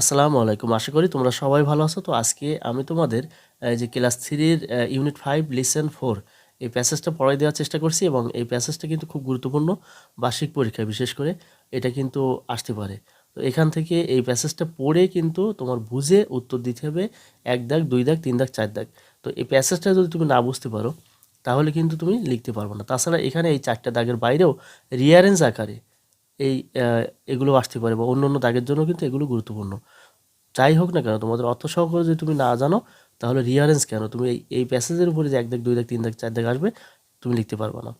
আসসালামু আলাইকুম। আশা করি তোমরা সবাই ভালো আছো। তো আজকে আমি তোমাদের যে ক্লাস থ্রির ইউনিট ফাইভ, লিসেন ফোর, এই প্যাসেজটা পড়াই দেওয়ার চেষ্টা করছি এবং এই প্যাসেজটা কিন্তু খুব গুরুত্বপূর্ণ বার্ষিক পরীক্ষা, বিশেষ করে এটা কিন্তু আসতে পারে। তো এখান থেকে এই প্যাসেজটা পড়ে কিন্তু তোমার বুঝে উত্তর দিতে হবে, এক দাগ, দুই দাগ, তিন দাগ, চার দাগ। তো এই প্যাসেজটা যদি তুমি না বুঝতে পারো, তাহলে কিন্তু তুমি লিখতে পারবে না। তাছাড়া এখানে এই চারটা দাগের বাইরেও রিয়ারেঞ্জ আকারে এই এগুলো আসতে পারে বা অন্য অন্য দাগের জন্য কিন্তু এগুলো গুরুত্বপূর্ণ। যাই হোক না কেন, তোমাদের অর্থ সহকারে যদি তুমি না জানো, তাহলে রিয়ারেন্স কেন? তুমি এই এই প্যাসেজের উপরে যে এক দাগ, দুই দাগ, তিন দাগ, চার দাগ আসবে, তুমি লিখতে পারবে না।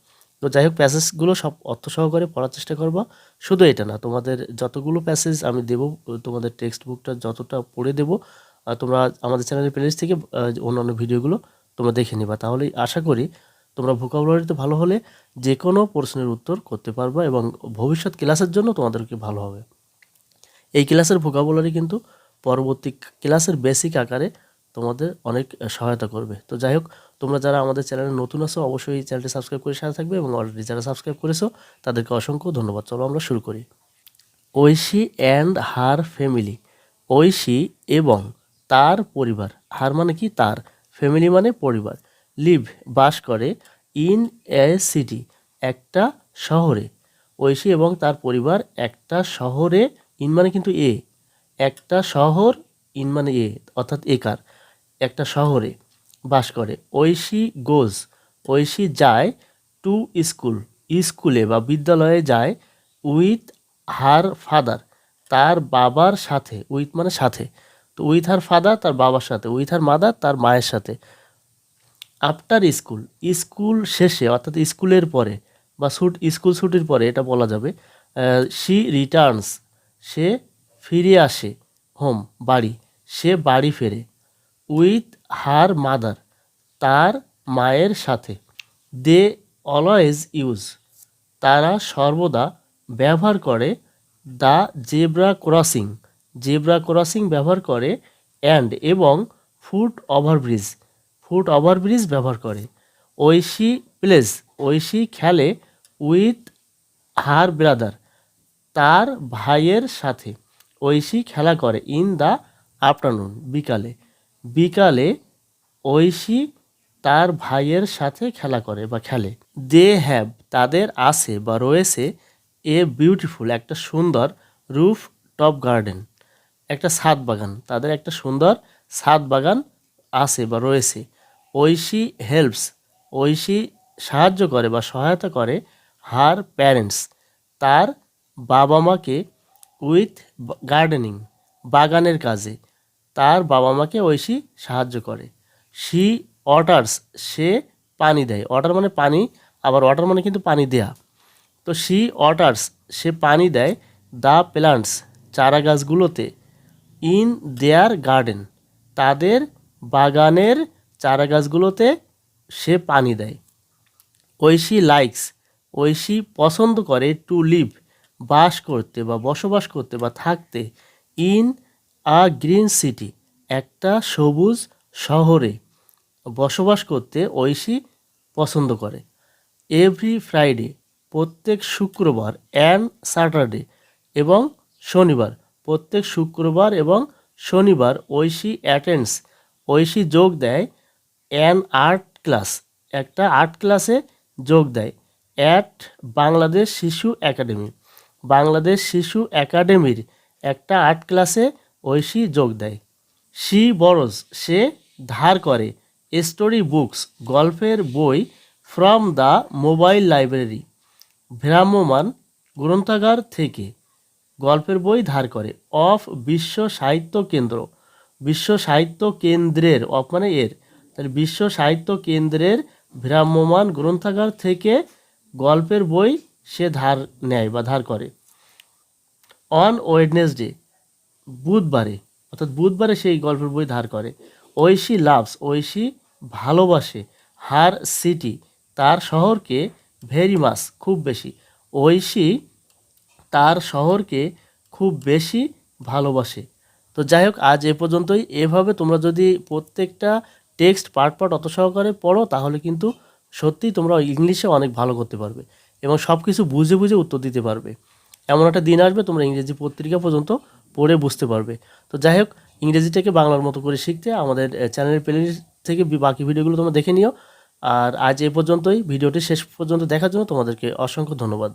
তো যাই হোক প্যাসেজগুলো সব অর্থ সহকারে পড়ার চেষ্টা করবা। শুধু এটা না, তোমাদের যতগুলো প্যাসেজ আমি দেবো, তোমাদের টেক্সট বুকটা যতটা পড়ে দেবো তোমরা আমাদের চ্যানেলের প্লেলিস্ট থেকে অন্যান্য ভিডিওগুলো তোমরা দেখে নিবা। তাহলেই আশা করি তোমরা ভোকাবুলারিতে ভালো হলে যে কোনো প্রশ্নের উত্তর করতে পারবা এবং ভবিষ্যৎ ক্লাসের জন্য তোমাদেরকে ভালো হবে। এই ক্লাসের ভোকাবুলারি কিন্তু পরবর্তী ক্লাসের বেসিক আকারে তোমাদের অনেক সহায়তা করবে। তো যাই হোক, তোমরা যারা আমাদের চ্যানেলে নতুন আছো, অবশ্যই এই চ্যানেলটি সাবস্ক্রাইব করে সাথে থাকবে এবং অলরেডি যারা সাবস্ক্রাইব করেছ, তাদেরকে অসংখ্য ধন্যবাদ। চলো আমরা শুরু করি। Oishi and her family Oishi এবং তার পরিবার। হার মানে কি? তার। ফ্যামিলি মানে পরিবার। লিভ বাস করে ইন এ সিটি, একটা শহরে। ঐশী এবং তার পরিবার একটা শহরে, ইন মানে কিন্তু এ। একটা শহর, ইন মানে এ, অর্থাৎ একার। একটা শহরে বাস করে। ঐশী গোজ। ঐশী যায় টু স্কুল। স্কুলে বা বিদ্যালয়ে যায় উইথ হার ফাদার, তার বাবার সাথে। উইথ মানে সাথে। তো উইথ হার ফাদার, তার বাবার সাথে। উইথ হার মাদার, তার মায়ের সাথে। আফটার স্কুল স্কুল শেষে, অর্থাৎ স্কুলের পরে, বা ছুট, স্কুল ছুটির পরে এটা বলা যাবে সি রিটার্নস সে ফিরে আসে হোম বাড়ি, সে বাড়ি ফেরে উইথ হার মাদার তার মায়ের সাথে। দে অলওয়েজ ইউজ তারা সর্বদা ব্যবহার করে the zebra crossing zebra crossing ব্যবহার করে অ্যান্ড এবং ফুট ওভারব্রিজ ফুট ওভারব্রিজ ব্যবহার করে। ঐশী প্লেস, ঐশী খেলে উইথ হার ব্রাদার, তার ভাইয়ের সাথে। ঐশী খেলা করে ইন দ্য আফটারনুন, বিকালে। বিকালে ঐশী তার ভাইয়ের সাথে খেলা করে বা খেলে। দে হ্যাভ, তাদের আছে বা রয়েছে এ বিউটিফুল একটা সুন্দর রুফ টপ গার্ডেন। একটা ছাদ বাগান, তাদের একটা সুন্দর ছাদ বাগান আছে বা রয়েছে। ঐশী হেল্পস, ঐশী সাহায্য করে বা সহায়তা করে হার প্যারেন্টস। তার বাবা মাকে উইথ গার্ডেনিং, বাগানের কাজে। তার বাবা মাকে ঐশী সাহায্য করে। শি অটার্স সে পানি দেয়। অটার মানে পানি, আবার ওয়াটার মানে কিন্তু পানি দেয়া। তো শি অটার্স সে পানি দেয় দ্য প্লান্টস, চারা গাছগুলোতে, ইন দেয়ার গার্ডেন। তাদের বাগানের চারা গাছগুলোতে সে পানি দেয়। ঐশী লাইকস ঐশী পছন্দ করে টু লিভ বাস করতে বা বসবাস করতে বা থাকতে ইন আ গ্রিন সিটি একটা সবুজ শহরে বসবাস করতে ঐশী পছন্দ করে। এভরি ফ্রাইডে প্রত্যেক শুক্রবার অ্যান্ড স্যাটারডে এবং শনিবার, প্রত্যেক শুক্রবার এবং শনিবার ঐশী অ্যাটেন্ডস ঐশী যোগ দেয় অ্যান আর্ট ক্লাস একটা আর্ট ক্লাসে যোগ দেয়। অ্যাট বাংলাদেশ শিশু একাডেমি বাংলাদেশ শিশু একাডেমির একটা আর্ট ক্লাসে ঐশী যোগ দেয়। শি বরজ সে ধার করে। স্টোরি বুকস গল্পের বই ফ্রম দ্য মোবাইল লাইব্রেরি ভ্রাম্যমান গ্রন্থাগার থেকে গল্পের বই ধার করে। অফ বিশ্ব সাহিত্য কেন্দ্র। বিশ্ব সাহিত্য কেন্দ্রের অফ মানে এর। তাহলে বিশ্ব সাহিত্য কেন্দ্রের ভ্রাম্যমান গ্রন্থাগার থেকে গল্পের বই সে ধার নেয় বা ধার করে। অন ওয়েডনেসডে বুধবারে, অর্থাৎ বুধবারে সেই গল্পের বই ধার করে। ঐশী লাভস ঐশী ভালোবাসে। হার সিটি তার শহরকে ভেরি মাস খুব বেশি। ঐশী তার শহরকে খুব বেশি ভালোবাসে। তো যাই হোক, আজ এ পর্যন্তই। এভাবে তোমরা যদি প্রত্যেকটা টেক্সট পার্ট পার্ট অত সহকারে পড়ো, তাহলে কিন্তু সত্যিই তোমরা ইংলিশে অনেক ভালো করতে পারবে এবং সব কিছু বুঝে বুঝে উত্তর দিতে পারবে। এমন একটা দিন আসবে, তোমরা ইংরেজি পত্রিকা পর্যন্ত পড়ে বুঝতে পারবে। তো যাই হোক, ইংরেজিটাকে বাংলার মতো করে শিখতে আমাদের চ্যানেলের প্লে থেকে বাকি ভিডিওগুলো তোমরা দেখে নিও। আর আজ এ পর্যন্তই, ভিডিওটি শেষ পর্যন্ত দেখার জন্য তোমাদেরকে অসংখ্য ধন্যবাদ।